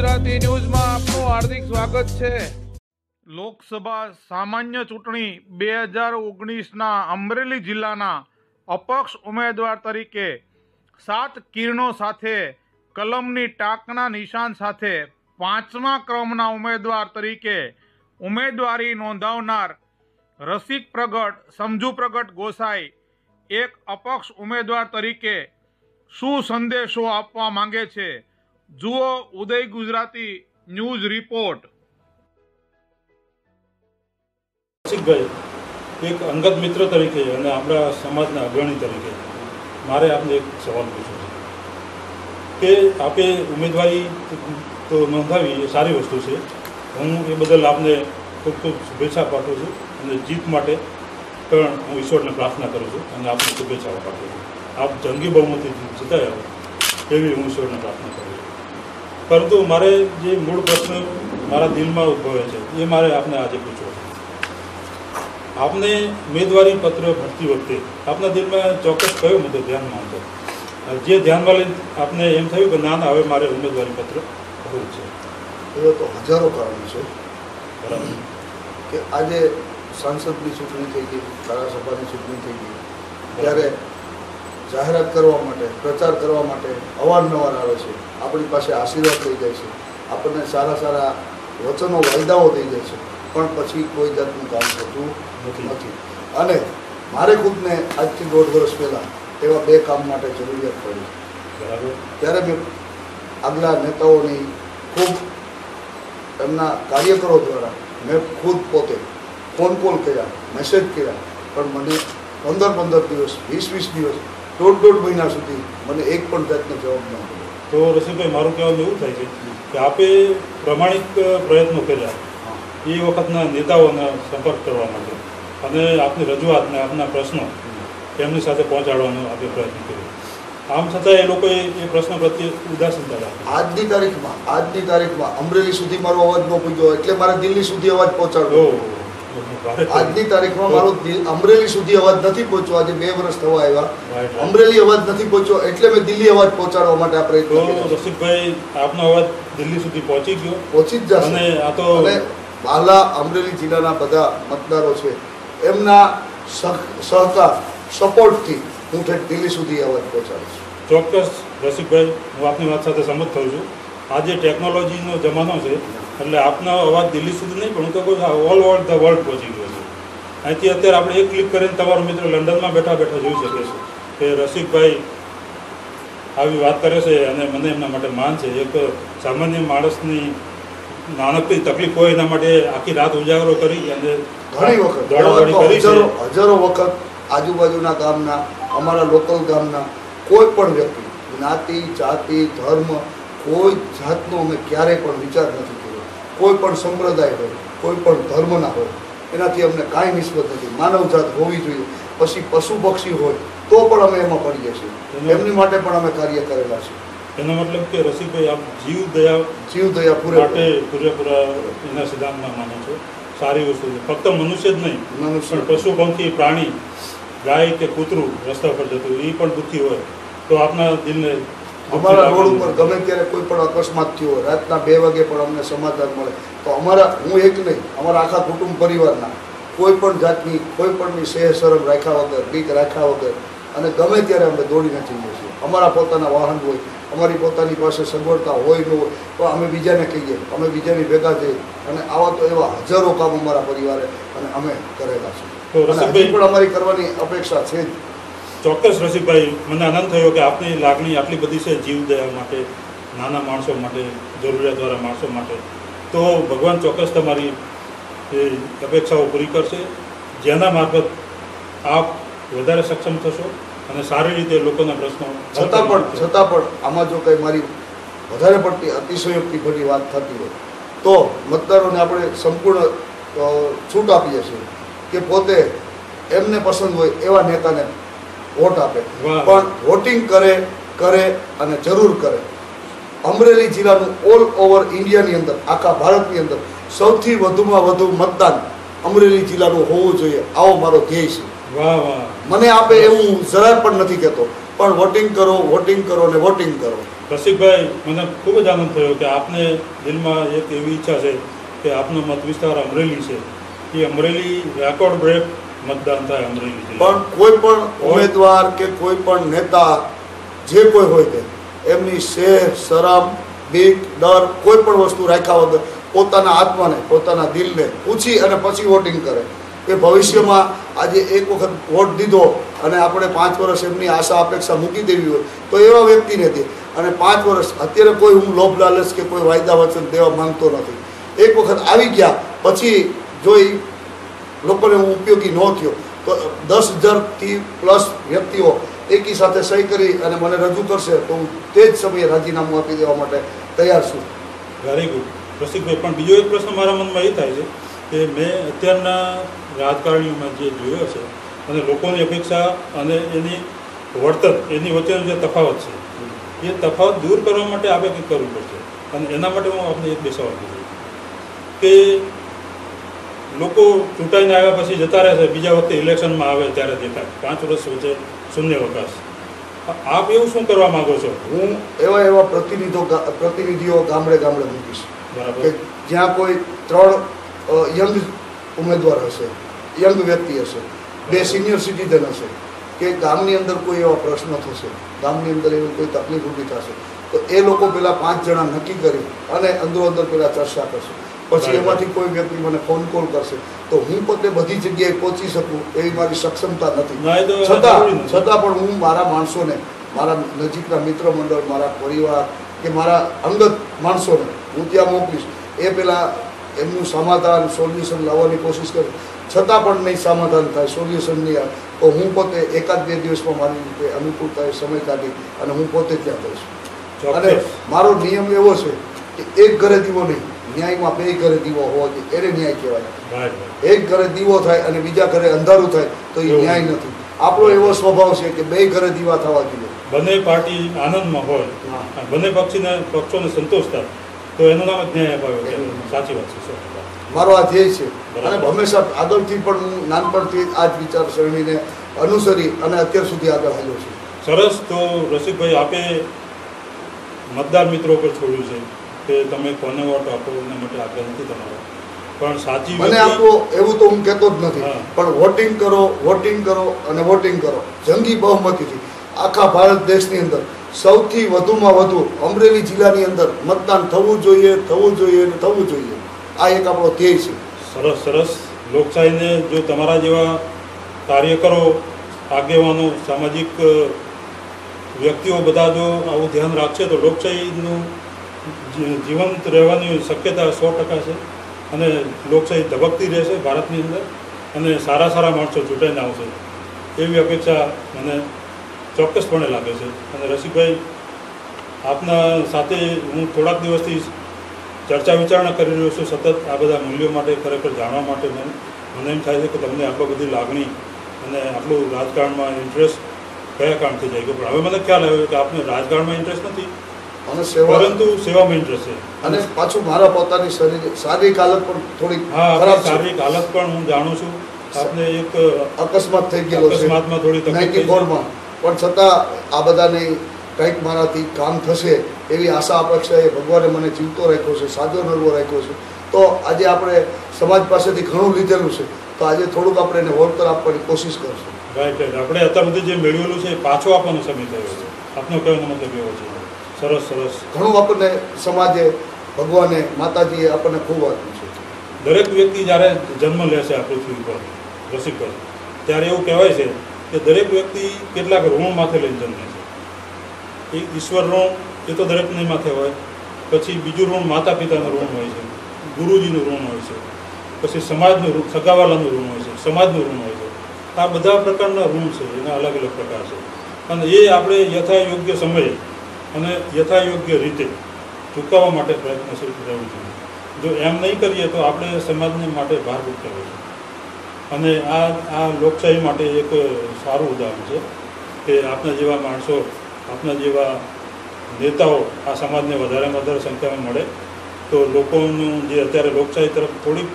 ગુજરાતી ન્યૂઝમાં આપનું હાર્દિક સ્વાગત છે. લોકસભા સામાન્ય ચૂંટણી બે હજાર ઓગણીસના અમરેલી જિલ્લાના અપક્ષ ઉમેદવાર તરીકે સાત કિરણો સાથે કલમની ટાંકના નિશાન સાથે પાંચમા ક્રમના ઉમેદવાર તરીકે ઉમેદવારી નોંધાવનાર રસિક પ્રગટ, સમજુ પ્રગટ ગોસાઈ એક અપક્ષ ઉમેદવાર તરીકે શું સંદેશો આપવા માંગે છે? જુઓ ઉદય ગુજરાતી ન્યૂઝ રિપોર્ટ. એક અંગત મિત્ર તરીકે અને આપણા સમાજના અગ્રણી તરીકે. મારે આપને એક સવાલ પૂછવો છે. કે આપે ઉમેદવારી તો નોંધાવી, એ સારી વસ્તુ છે. હું એ બદલ આપને ખૂબ ખૂબ શુભેચ્છા પાઠવું છું અને જીત માટે પણ હું ઈશ્વરને પ્રાર્થના કરું છું અને આપને શુભેચ્છાઓ પાઠવું છું. આપ જંગી બહુમતી જીતાયા એવી હું ઈશ્વરને પ્રાર્થના કરું છું. પરંતુ મારે જે મૂળ પ્રશ્ન મારા દિલમાં ઉદ્ભવે છે એ મારે આપને આજે પૂછવો છે. આપને ઉમેદવારી પત્ર ભરતી વખતે આપના દિલમાં ચોક્કસ કયો મુદ્દો ધ્યાનમાં હતો? જે ધ્યાનમાં લઈને આપને એમ થયું કે ના ના હવે મારે ઉમેદવારી પત્ર ભરવું છે. એવા તો હજારો કારણો છે. બરાબર. કે આજે સાંસદની ચૂંટણી થઈ ગઈ ધારાસભાની ચૂંટણી થઈ ગઈ ત્યારે જાહેરાત કરવા માટે પ્રચાર કરવા માટે અવારનવાર આવે છે. આપણી પાસે આશીર્વાદ થઈ જાય છે. આપણને સારા સારા વચનો વાયદાઓ થઈ જાય છે. પણ પછી કોઈ જાતનું કામ થતું નથી. નથી. અને મારે ખુદને આજથી દોઢ વર્ષ પહેલાં એવા બે કામ માટે જરૂરિયાત પડી. ત્યારે મેં આગલા નેતાઓની ખૂબ એમના કાર્યકરો દ્વારા મેં ખુદ પોતે ફોન કોલ કર્યા મેસેજ કર્યા. પણ મને પંદર પંદર દિવસ વીસ વીસ દિવસ દોઢ દોઢ મહિના સુધી મને એક પણ જાતનો જવાબ ન મળ્યો. તો રસિકભાઈ મારું કહેવાનું એવું થાય છે કે આપે પ્રમાણિક પ્રયત્નો કર્યા એ વખતના નેતાઓને સંપર્ક કરવા માટે. અને આપની રજૂઆતને આપના પ્રશ્નો તેમની સાથે પહોંચાડવાનો આપણે પ્રયત્ન કર્યો. આમ છતાં એ લોકોએ એ પ્રશ્ન પ્રત્યે ઉદાસીનતા રાખી. આજની તારીખમાં આજની તારીખમાં અમરેલી સુધી મારો અવાજ ન પહોંચ્યો એટલે મારે દિલ્હી સુધી અવાજ પહોંચાડ્યો આજની તારીખમાં મારો અમરેલી સુધી અવાજ નથી પહોંચ્યો આજે બે વર્ષ થવા આવ્યા. અમરેલી અવાજ નથી પહોંચ્યો એટલે મેં દિલ્હી અવાજ પહોંચાડવા માટે આ પ્રયત્ન છે. રસિકભાઈ આપનો અવાજ દિલ્હી સુધી પહોંચી ગયો? પહોંચી જ જશે. અને આ તો અને બાલા અમરેલી જિલ્લાના બધા મતદારો છે એમના સહ- સહકાર સપોર્ટથી હું ઠેઠ દિલ્હી સુધી અવાજ પહોંચાડીશ ચોક્કસ રસિકભાઈ હું આપની વાત સાથે સંમત થઉં છું. આજે ટેકનોલોજીનો જમાનો છે એટલે આપનો અવાજ દિલ્હી સુધી નહીં પણ હું તો કહું છું ઓલ ઓવર ધ વર્લ્ડ પહોંચી ગયો છે. અહીંથી અત્યારે આપણે એક ક્લિક કરીને તમારો મિત્ર લંડનમાં બેઠા બેઠા જોઈ શકે છે કે રસિકભાઈ આવી વાત કરે છે અને મને એમના માટે માન છે. એક સામાન્ય માણસની નાનકડી તકલીફ હોય એના માટે આખી રાત ઉજાગરો કરી અને ઘણી વખત હજારો વખત આજુબાજુના ગામના અમારા લોકલ ગામના કોઈ પણ વ્યક્તિ જ્ઞાતિ જાતિ ધર્મ કોઈ જાતનો અમે ક્યારેય પણ વિચાર નથી કર્યો. કોઈ પણ સંપ્રદાય હોય કોઈ પણ ધર્મના હોય એનાથી અમને કાંઈ નિસ્બત નથી. માનવ જાત હોવી જોઈએ. પછી પશુ પક્ષી હોય તો પણ અમે એમાં પડીએ છીએ એમની માટે પણ અમે કાર્ય કરેલા છે એનો મતલબ કે રસિકભાઈ આપ જીવ દયા જીવ દયા પૂરે માટે પૂરેપૂરા એના સિદ્ધાંતમાં માનો છો. સારી વસ્તુ છે. ફક્ત મનુષ્ય જ નહીં મનુષ્ય. પશુ પંખી પ્રાણી ગાય કે કૂતરું રસ્તા પર જતું એ પણ દુઃખી હોય. તો આપના દિલને અમારા રોડ ઉપર ગમે ત્યારે કોઈ પણ અકસ્માત થયો હોય રાતના બે વાગે પણ અમને સમાચાર મળે. તો અમારા હું એક નહીં અમારા આખા કુટુંબ પરિવારના કોઈ પણ જાતની કોઈ પણની સેહ શરમ રાખ્યા વગર બીક રાખ્યા વગર અને ગમે ત્યારે અમે દોડીને જઈએ છીએ અમારા પોતાના વાહન હોય અમારી પોતાની પાસે સગવડતા હોય ન હોય તો અમે બીજાને કહીએ અમે બીજાની ભેગા જઈએ અને આવા તો એવા હજારો કામ અમારા પરિવારે અને અમે કરેલા છે. પણ અમારી કરવાની અપેક્ષા છે જ. ચોક્કસ રસિકભાઈ મને આનંદ થયો કે આપની લાગણી આટલી બધી છે જીવ દયા માટે નાના માણસો માટે જરૂરિયાતવાળા માણસો માટે. તો ભગવાન ચોક્કસ તમારી એ અપેક્ષાઓ પૂરી કરશે. જેના મારફત આપ વધારે સક્ષમ થશો અને સારી રીતે લોકોના પ્રશ્નો છતાં પણ છતાં પણ આમાં જો કંઈ મારી વધારે પડતી અતિશયોક્તિભરી વાત થતી હોય તો મતદારોને આપણે સંપૂર્ણ છૂટ આપીએ છીએ કે પોતે એમને પસંદ હોય એવા નેતાને વોટ આપે. પણ વોટિંગ કરે કરે અને જરૂર કરે. અમરેલી જિલ્લાનું ઓલ ઓવર ઇન્ડિયાની અંદર આખા ભારતની અંદર સૌથી વધુમાં વધુ મતદાન અમરેલી જિલ્લાનું હોવું જોઈએ. આવો મારો ધ્યેય છે. વાહ વાહ. મને આપે એવું હું જરાય પણ નથી કહેતો. પણ વોટિંગ કરો વોટિંગ કરો ને વોટિંગ કરો. રસિકભાઈ મને ખૂબ જ આનંદ થયો કે આપને દિલમાં એક એવી ઈચ્છા છે કે આપનો મત વિસ્તાર અમરેલી છે. એ અમરેલી રેકોર્ડ બ્રેક મતદાન થાય અમરેલી પણ કોઈ પણ ઉમેદવાર કે કોઈ પણ નેતા જે કોઈ હોય તે એમની શેર શરમ બીક ડર કોઈ પણ વસ્તુ રાખ્યા વગર પોતાના આત્માને પોતાના દિલને પૂછી અને પછી વોટિંગ કરે. કે ભવિષ્યમાં આજે એક વખત વોટ દીધો અને આપણે પાંચ વર્ષ એમની આશા અપેક્ષા મૂકી દેવી હોય તો એવા વ્યક્તિ નથી અને પાંચ વર્ષ અત્યારે કોઈ હું લોભ લાલચ કે કોઈ વાયદા વચન દેવા માંગતો નથી. એક વખત આવી ગયા પછી જો એ લોકોને હું ઉપયોગી ન થયો. તો દસ હજારથી પ્લસ વ્યક્તિઓ એકી સાથે સહી કરી અને મને રજૂ કરશે, તો હું તે જ સમયે રાજીનામું આપી દેવા માટે તૈયાર છું. વેરી ગુડ રસિકભાઈ પણ બીજો એક પ્રશ્ન મારા મનમાં એ થાય છે કે મેં અત્યારના રાજકારણીઓમાં જે જોયો છે અને લોકોની અપેક્ષા અને એની વર્તન એની વચ્ચેનો જે તફાવત છે, એ તફાવત દૂર કરવા માટે આપણે કંઈક કરવું પડશે. અને એના માટે હું આપને એક બે સવાલ કે લોકો ચૂંટાઈને આવ્યા પછી જતા રહેશે બીજા વખતે ઇલેક્શનમાં આવે ત્યારે દેખાય. પાંચ વર્ષ વચ્ચે શૂન્ય અવકાશ આપ એવું શું કરવા માંગો છો? હું એવા એવા પ્રતિનિધિઓ પ્રતિનિધિઓ ગામડે ગામડે મૂકીશ. કે જ્યાં કોઈ ત્રણ યંગ ઉમેદવાર હશે યંગ વ્યક્તિ હશે બે સિનિયર સિટીઝન હશે કે ગામની અંદર કોઈ એવા પ્રશ્ન થશે ગામની અંદર એવી કોઈ તકલીફ ઊભી થશે તો એ લોકો પહેલાં પાંચ જણા નક્કી કરી અને અંદરો અંદર પહેલાં ચર્ચા કરશે. પછી એમાંથી કોઈ વ્યક્તિ મને ફોન કોલ કરશે. તો હું પોતે બધી જગ્યાએ પહોંચી શકું એવી મારી સક્ષમતા નથી. છતાં છતાં પણ હું મારા માણસોને મારા નજીકના મિત્ર મંડળ મારા પરિવાર કે મારા અંગત માણસોને હું ત્યાં મોકલીશ. એ પહેલાં એમનું સમાધાન સોલ્યુશન લાવવાની કોશિશ કરું. છતાં પણ નહીં સમાધાન થાય સોલ્યુશન નહીં આવે. તો હું પોતે એકાદ બે દિવસમાં મારી રીતે અનુકૂળતાએ સમય કાઢી અને હું પોતે ત્યાં જઈશ. અને મારો નિયમ એવો છે કે એક ઘરે જીવો નહીં. ન્યાયમાં બે ઘરે દીવો હોવો જોઈએ. એને ન્યાય કહેવાય. એક ઘરે દીવો થાય અને બીજા ઘરે અંધારું થાય તો એ ન્યાય નથી. આપણો એવો સ્વભાવ છે કે બે ઘરે દીવા થવા જોઈએ. બંને પાર્ટી આનંદમાં હોય. બંને પક્ષીને પક્ષોને સંતોષ થાય. તો એનું નામ જ ન્યાય અપાવ્યો કે સાચી વાત છે મારો આ ધ્યેય છે. અને હંમેશા આગળથી પણ હું નાનપણથી આ જ વિચારસરણીને અનુસરી અને અત્યાર સુધી આગળ આવ્યો છું. સરસ. તો રસિકભાઈ આપે મતદાર મિત્રો પર છોડ્યું છે. કે તમે કોને વોટ આપો એના માટે આગળ નથી તમારો. પણ સાચી મને આપો એવું તો હું કહેતો જ નથી. પણ વોટિંગ કરો વોટિંગ કરો અને વોટિંગ કરો. જંગી બહુમતીથી. આખા ભારત દેશની અંદર. સૌથી વધુમાં વધુ અમરેલી જિલ્લાની અંદર મતદાન થવું જોઈએ થવું જોઈએ અને થવું જોઈએ. આ એક આપણો ધ્યેય છે. સરસ સરસ. લોકશાહીને જો તમારા જેવા કાર્યકરો આગેવાનો સામાજિક વ્યક્તિઓ બધા જો આવું ધ્યાન રાખશે તો લોકશાહીનું જીવંત રહેવાની શક્યતા સો ટકા છે અને લોકશાહી ધબકતી રહેશે ભારતની અંદર અને સારા સારા માણસો ચૂંટાઈને આવશે. એવી અપેક્ષા મને ચોક્કસપણે લાગે છે. અને રસિકભાઈ, આપના સાથે હું થોડાક દિવસથી ચર્ચા વિચારણા કરી રહ્યો છું. સતત આ બધા મૂલ્યો માટે ખરેખર જાણવા માટે મને મને એમ થાય છે કે તમને આટલો બધી લાગણી અને આટલું રાજકારણમાં ઇન્ટરેસ્ટ કયા કારણથી જાય ગયો પણ હવે મને ખ્યાલ આવ્યો કે આપને રાજકારણમાં ઇન્ટરેસ્ટ નથી. અને સેવા પરંતુ સેવામાં ઇન્ટરેસ્ટ છે અને પાછું મારા પોતાની શરીર શારીરિક હાલત પણ થોડીક હા ખરાબ શારીરિક હાલત પણ હું જાણું છું. આપને એક અકસ્માત થઈ ગયેલો છે. અકસ્માતમાં થોડી તકલીફ ફોરમાં. પણ છતાં આ બધાને કંઈક મારાથી કામ થશે એવી આશા અપેક્ષાએ ભગવાને મને જીવતો રાખ્યો છે સાજો નરવો રાખ્યો છે. તો આજે આપણે સમાજ પાસેથી ઘણું લીધેલું છે. તો આજે થોડુંક આપણે એને વળતર આપવાની કોશિશ કરશું. રાઈટ રાઈટ આપણે અત્યાર સુધી જે મેળવેલું છે એ પાછો આપવાનો સમય થયો છે. આપનો કહેવાનો મતલબ એવો છે? સરસ સરસ. ઘણું આપણને સમાજે ભગવાને માતાજીએ આપણને ખૂબ આપ્યું છે. દરેક વ્યક્તિ જ્યારે જન્મ લેશે આ પૃથ્વી પર રસિક પર ત્યારે એવું કહેવાય છે કે દરેક વ્યક્તિ કેટલાક ઋણ માથે લઈને જન્મે છે. એ ઈશ્વર ઋણ એ તો દરેકની માથે હોય. પછી બીજું ઋણ માતા પિતાનું ઋણ હોય છે ગુરુજીનું ઋણ હોય છે પછી સમાજનું ઋણ સગાવાલાનું ઋણ હોય છે સમાજનું ઋણ હોય છે. આ બધા પ્રકારના ઋણ છે એના અલગ અલગ પ્રકાર છે. અને એ આપણે યથાયોગ્ય સમયે અને યથાયોગ્ય રીતે ચૂકવવા માટે પ્રયત્નશીલ રહેવું જોઈએ જો એમ નહીં કરીએ તો આપણે સમાજને માટે ભાર કરવો છે અને આ આ લોકશાહી માટે એક સારું ઉદાહરણ છે કે આપના જેવા માણસો આપના જેવા નેતાઓ આ સમાજને વધારેમાં વધારે સંખ્યામાં મળે તો લોકોનું જે અત્યારે લોકશાહી તરફ થોડીક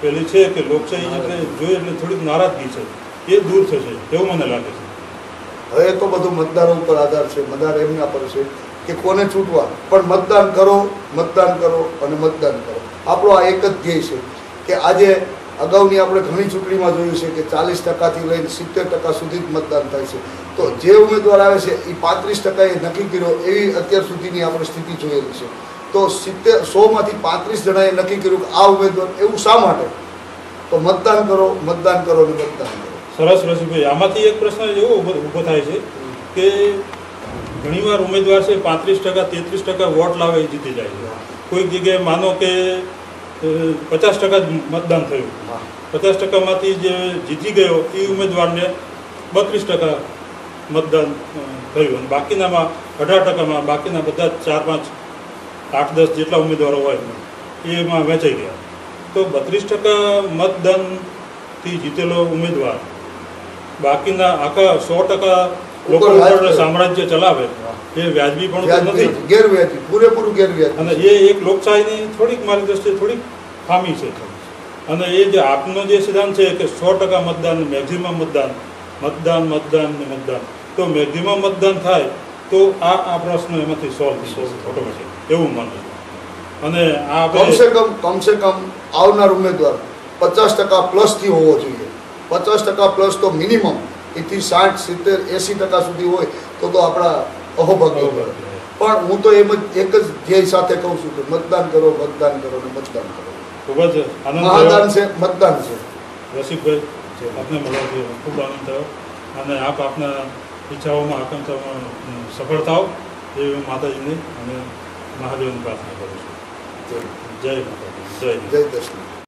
પેલી છે કે લોકશાહી એટલે જોઈએ એટલે થોડીક નારાજગી છે. એ દૂર થશે એવું મને લાગે છે. હવે તો બધું મતદારો ઉપર આધાર છે, મતદાર એમના પર છે કે કોને ચૂંટવા. પણ મતદાન કરો મતદાન કરો અને મતદાન કરો. આપણો આ એક જ ધ્યેય છે કે આજે અગાઉની આપણે ઘણી ચૂંટણીમાં જોયું છે કે ચાલીસ ટકાથી લઈને સિત્તેર ટકા સુધી જ મતદાન થાય છે. તો જે ઉમેદવાર આવે છે એ પાંત્રીસ ટકાએ નક્કી કર્યો એવી અત્યાર સુધીની આપણે સ્થિતિ જોયેલી છે. તો સિત્તેર, સોમાંથી પાંત્રીસ જણાએ નક્કી કર્યું કે આ ઉમેદવાર, એવું શા માટે? તો મતદાન કરો મતદાન કરો અને મતદાન કરો. સરસ રસીભાઈ આમાંથી એક પ્રશ્ન એવો ઊભો થાય છે કે ઘણીવાર ઉમેદવાર છે પાંત્રીસ ટકા તેત્રીસ ટકા વોટ લાવે એ જીતી જાય છે. કોઈક જગ્યાએ માનો કે પચાસ ટકા જ મતદાન થયું. પચાસ ટકામાંથી જે જીતી ગયો એ ઉમેદવારને બત્રીસ ટકા મતદાન થયું. અને બાકીનામાં અઢાર ટકામાં બાકીના બધા ચાર પાંચ આઠ દસ જેટલા ઉમેદવારો હોય એમાં વેચાઈ ગયા. તો બત્રીસ ટકા મતદાનથી જીતેલો ઉમેદવાર બાકીના આખા સો ટકા લોકો. સામ્રાજ્ય ચલાવે. એ વ્યાજબી પણ નથી. ગેરવ્યાજી પૂરેપૂરું ગેરવ્યાજબી અને એ એક લોકશાહીની થોડીક મારી દ્રષ્ટિએ થોડીક ખામી છે. અને એ જે આપનો જે સિદ્ધાંત છે કે સો ટકા મતદાન મેક્ઝિમમ મતદાન મતદાન મતદાન ને મતદાન. તો મેક્ઝિમમ મતદાન થાય તો આ આ પ્રશ્ન એમાંથી સોલ્વ ઓટોમેટિક એવું માનું છું. અને આ કમસે કમ કમસે કમ આવનાર ઉમેદવાર પચાસ ટકા પ્લસથી હોવો જોઈએ. પચાસ ટકા પ્લસ તો મિનિમમ એથી સાઠ સિત્તેર એંસી ટકા સુધી હોય તો તો આપણા અહોભાગ્ય પણ હું તો એમ જ એક જ ધ્યેય સાથે કહું છું કે મતદાન કરો મતદાન કરો ને મતદાન કરો. ખૂબ જ મહાદાન છે મતદાન છે. રસિકભાઈ આપને મળવાથી ખૂબ આનંદ થયો. અને આપ આપના ઈચ્છાઓમાં આકાંક્ષાઓમાં અ, સફળ થાઓ એવી માતાજીની અને મહાદેવની પ્રાર્થના કરું છું. જય. જય માતાજી જય. જય દર્શન